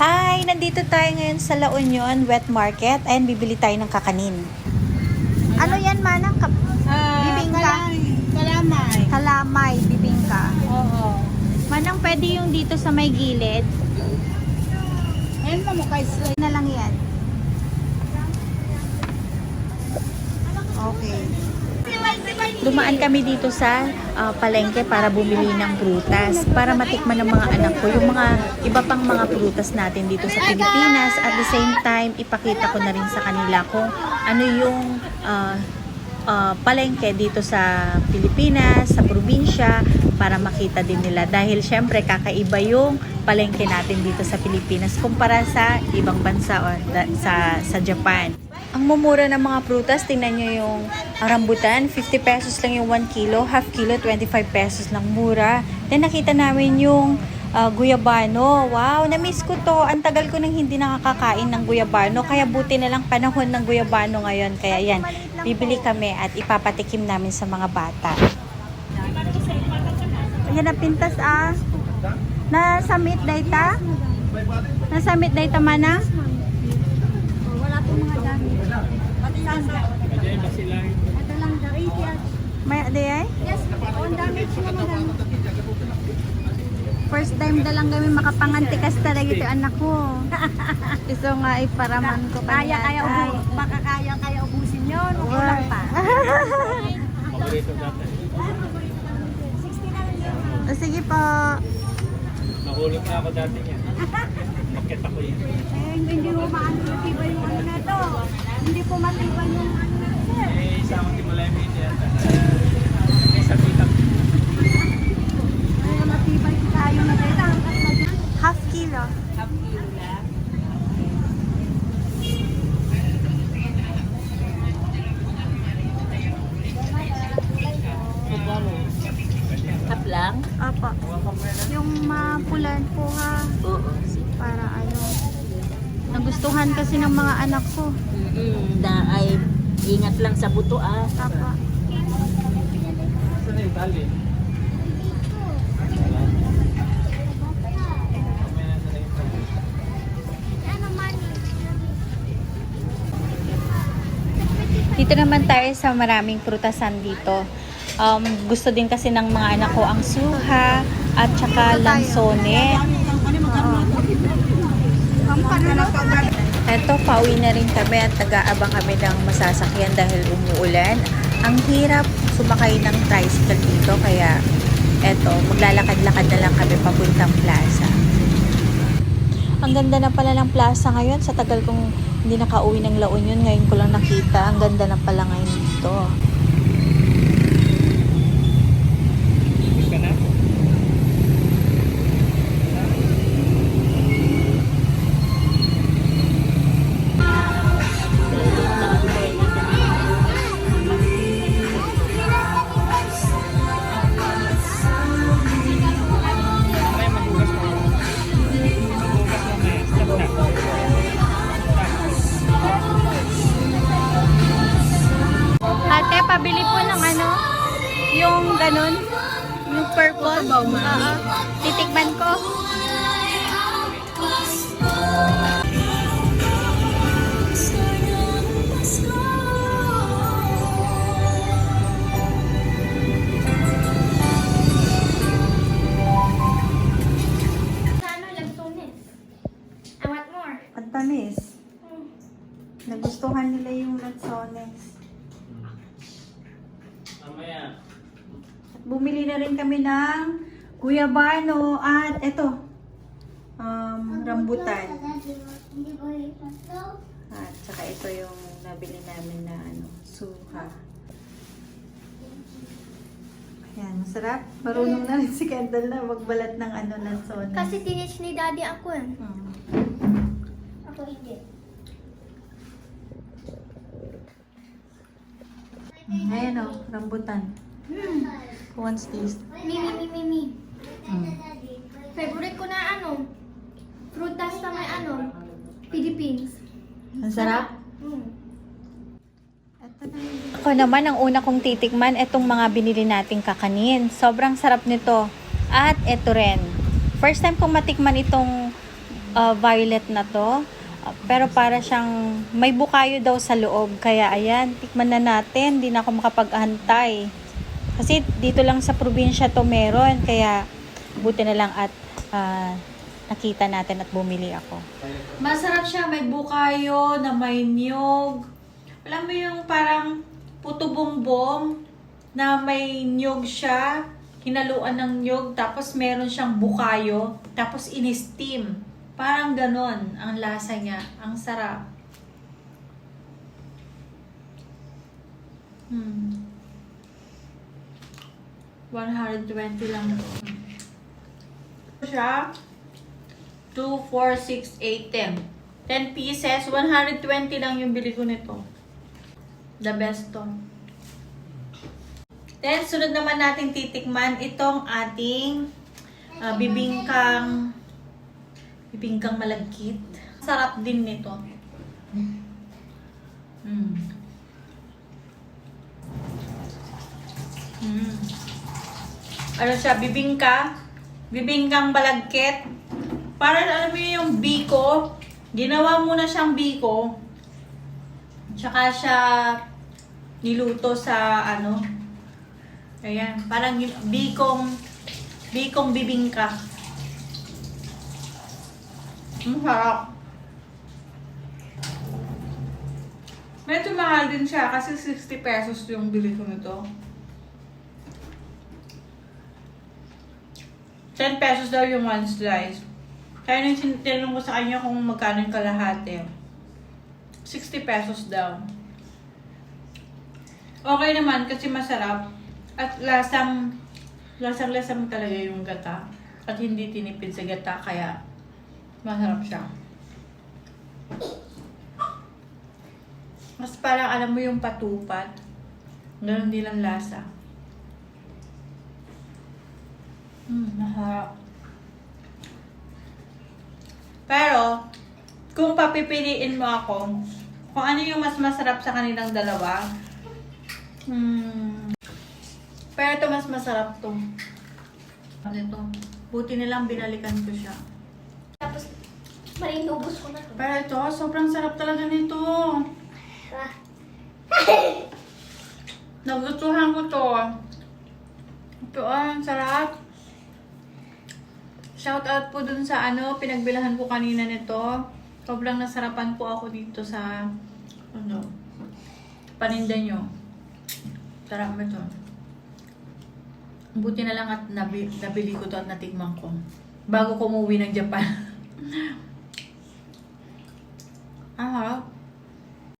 Hi! Nandito tayo ngayon sa La Union Wet Market. Ayan, bibili tayo ng kakanin. Ano yan, Manang? Kap- Ah, Bibingka? Kalamay. kalamay, bibingka. Oo. Manang, pwede yung dito sa may gilid. Ayun mo mukha na lang yan. Okay. Dumaan kami dito sa ah, palengke para bumili ng prutas para matikman ng mga anak ko yung mga iba pang mga prutas natin dito sa Pilipinas at the same time ipakita ko na rin sa kanila kung ano yung ah, ah, palengke dito sa Pilipinas, sa probinsya para makita din nila dahil syempre kakaiba yung palengke natin dito sa Pilipinas kumpara sa ibang bansa o sa sa Japan. Ang mumura ng mga prutas, tingnan nyo yung rambutan, 50 pesos lang yung 1 kilo, half kilo, 25 pesos lang mura. Then nakita namin yung ah, guyabano. Wow, na-miss ko to. Ang tagal ko nang hindi nakakakain ng guyabano, kaya buti na lang panahon ng guyabano ngayon. Kaya yan, bibili kami at ipapatikim namin sa mga bata. Ayan na pintas ah. Nasa meat data? Nasa meat data mana? Po mga gamit. Ito lang dari. May di ay? Yes, on damage naman gamit. First time na lang kami makapangantikas talaga ito anak ko. Gusto nga iparaman ko Kaya kaya Ay. ubu, baka kaya kaya ubusin yun. O kulang pa. O, sige po. Nahulog na ako dati niya. Bakit ako yun? Eh, hindi mo maano matibay yung ano na to. Hindi po matibay yung ano na to, sir. Eh, isa akong timulay yata. May sabitan. Kaya matibay tayo na dito. Half kilo. Tap lang? Opo. Yung po ha. Oo. Para ano. Nagustuhan kasi ng mga anak ko. Mm, da ay ingat lang sa buto ah. Opo. Saan yung tali? Dito naman tayo sa maraming prutasan dito. Um, gusto din kasi ng mga anak ko ang suha at saka lansone. Eto, pauwi na rin kami at nag-aabang kami ng masasakyan dahil umuulan. Ang hirap sumakay ng tricycle dito kaya eto, maglalakad-lakad na lang kami papuntang plaza. Ang ganda na pala ng plaza ngayon. Sa tagal kong hindi nakauwi ng La Union, ngayon ko lang nakita. Ang ganda na pala ngayon dito. Purple? Oo. Titikman ko. Ano. Ang tamis. Nagustuhan nila yung lansones. Mamaya. Bumili na rin kami ng guyabano at eto, um, rambutan. At saka ito yung nabili namin na ano, suha. Ayan, masarap. Marunong na rin si Kendall na magbalat ng ano, lansones. Kasi tinich ni daddy ako eh. Hmm. Ako hindi. Ayan o, rambutan. Hmm. Who wants this? Mi, mi, mi, mi, mi. Hmm. Favorite ko na ano, frutas na may ano, Philippines. Ang sarap? Hmm. Ako naman, ang una kong titikman, itong mga binili nating kakanin. Sobrang sarap nito. At ito rin. First time kong matikman itong ah, violet na to. Ah, pero para siyang may bukayo daw sa loob. Kaya ayan, tikman na natin. Hindi na ako makapag-antay. Kasi dito lang sa probinsya to meron. Kaya buti na lang at ah, nakita natin at bumili ako. Masarap siya. May bukayo na may niyog. Alam mo yung parang puto bongbong na may niyog siya. Hinaluan ng niyog. Tapos meron siyang bukayo. Tapos in-steam. Parang ganon ang lasa niya. Ang sarap. Hmm. 120 lang. Siya. 2, 4, 6, 8, 10. 10 pieces. 120 lang yung bili ko nito. The best to. Then, sunod naman natin titikman itong ating ah, bibingkang bibingkang malagkit. Sarap din nito. Mm. Mm. Ano siya, bibingka? Bibingkang balagkit. Para alam mo yung biko, ginawa mo na siyang biko. Tsaka siya niluto sa ano. Ayan, parang bikong bikong bibingka. Ang sarap. Medyo mahal din siya kasi 60 pesos yung bili ko nito. 10 pesos daw yung one slice. Kaya nung tinanong ko sa kanya kung magkano yung kalahati. 60 pesos daw. Okay naman kasi masarap. At lasang, lasang lasang talaga yung gata. At hindi tinipid sa gata kaya masarap siya. Mas parang alam mo yung patupat. Ganon din ang lasa. Mm, masarap. Pero, kung papipiliin mo ako, kung ano yung mas masarap sa kanilang dalawa, hmm, pero ito mas masarap to. Ano ito? Buti nilang binalikan ko siya. Tapos, inubos ko na to. Pero ito, sobrang sarap talaga nito. Ah, Nagustuhan ko to. Ito ah, ang sarap. Shout out po dun sa ano, pinagbilahan ko kanina nito. Sobrang nasarapan po ako dito sa ano, paninda nyo. Sarap mo to. Buti na lang at nabi, nabili ko to at natikman ko. Bago ko umuwi ng Japan.